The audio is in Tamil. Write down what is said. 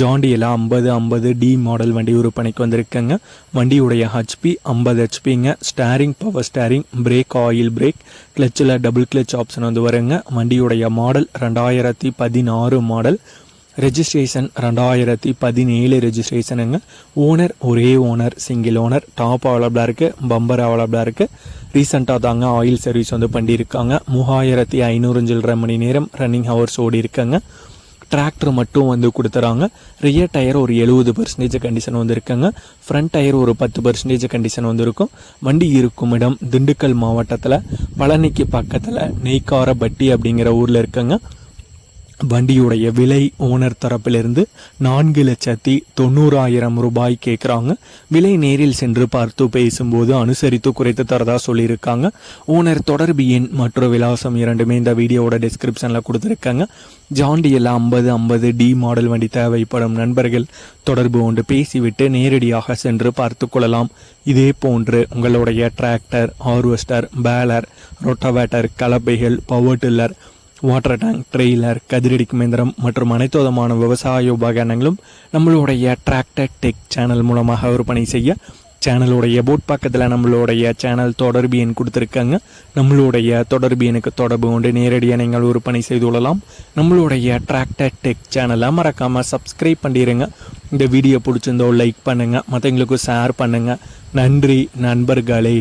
ஜாண்டியில் ஐம்பது ஐம்பது டி மாடல் வண்டி விற்பனைக்கு வந்திருக்குங்க. வண்டியுடைய ஹெச்பி ஐம்பது ஹெச்பிங்க steering power steering brake oil brake கிளச்சில் double clutch option வந்து வருங்க. வண்டியுடைய மாடல் ரெண்டாயிரத்தி பதினாறு மாடல் ரெஜிஸ்ட்ரேஷன் ரெண்டாயிரத்தி பதினேழு ரெஜிஸ்ட்ரேஷனுங்க ஓனர் ஒரே ஓனர் சிங்கிள் ஓனர் டாப் அவைலபிளாக இருக்குது பம்பர் அவைலபிளாக இருக்குது ரீசெண்டாக தாங்க ஆயில் சர்வீஸ் வந்து பண்ணியிருக்காங்க. மூவாயிரத்தி ஐநூறு சில்லரை மணி நேரம் ரன்னிங் ஹவர்ஸ் ஓடி இருக்காங்க டிராக்டர் மட்டும் வந்து கொடுத்துறாங்க. ரியர் டயர் ஒரு எழுபது பர்சன்டேஜ் கண்டிஷன் வந்து இருக்குங்க ஃப்ரண்ட் டயர் ஒரு பத்து பர்சன்டேஜ் கண்டிஷன் வந்திருக்கும். வண்டி இருக்கும் இடம் திண்டுக்கல் மாவட்டத்தில் பழனிக்கு பக்கத்தில் நெய்க்காரப்பட்டி அப்படிங்கிற ஊரில் இருக்குங்க. வண்டியுடைய விலை ஓனர் தரப்பிலிருந்து நான்கு லட்சத்தி தொண்ணூறாயிரம் ரூபாய் கேட்குறாங்க விலை நேரில் சென்று பார்த்து பேசும்போது அனுசரித்து குறைத்து தரதா சொல்லியிருக்காங்க. ஓனர் தொடர்பு எண் மற்றும் விலாசம் இரண்டுமே இந்த வீடியோவோட டிஸ்கிரிப்ஷனில் கொடுத்துருக்காங்க. ஜாண்டியில் ஐம்பது ஐம்பது டி மாடல் வண்டி தேவைப்படும் நண்பர்கள் தொடர்பு கொண்டு பேசிவிட்டு நேரடியாக சென்று பார்த்து கொள்ளலாம். இதே போன்று உங்களுடைய tractor harvester baler rotavator கலப்பைகள் power tiller water tank trailer கதிரடிக்கும் இயந்திரம் மற்றும் அனைத்து விதமான விவசாய உபகரணங்களும் நம்மளுடைய டிராக்டர் டெக் சேனல் மூலமாக விற்பனை செய்ய சேனலுடைய போட் பக்கத்தில் நம்மளுடைய சேனல் தொடர்பு எண் கொடுத்துருக்காங்க. நம்மளுடைய தொடர்பு எனக்கு தொடர்பு கொண்டு நேரடியாக நீங்கள் விற்பனை செய்து கொள்ளலாம். நம்மளுடைய டிராக்டர் டெக் சேனலை மறக்காமல் சப்ஸ்கிரைப் பண்ணிடுங்க இந்த வீடியோ பிடிச்சிருந்தோ லைக் பண்ணுங்கள் மற்றவங்களுக்கும் ஷேர் பண்ணுங்கள் நன்றி நண்பர்களே.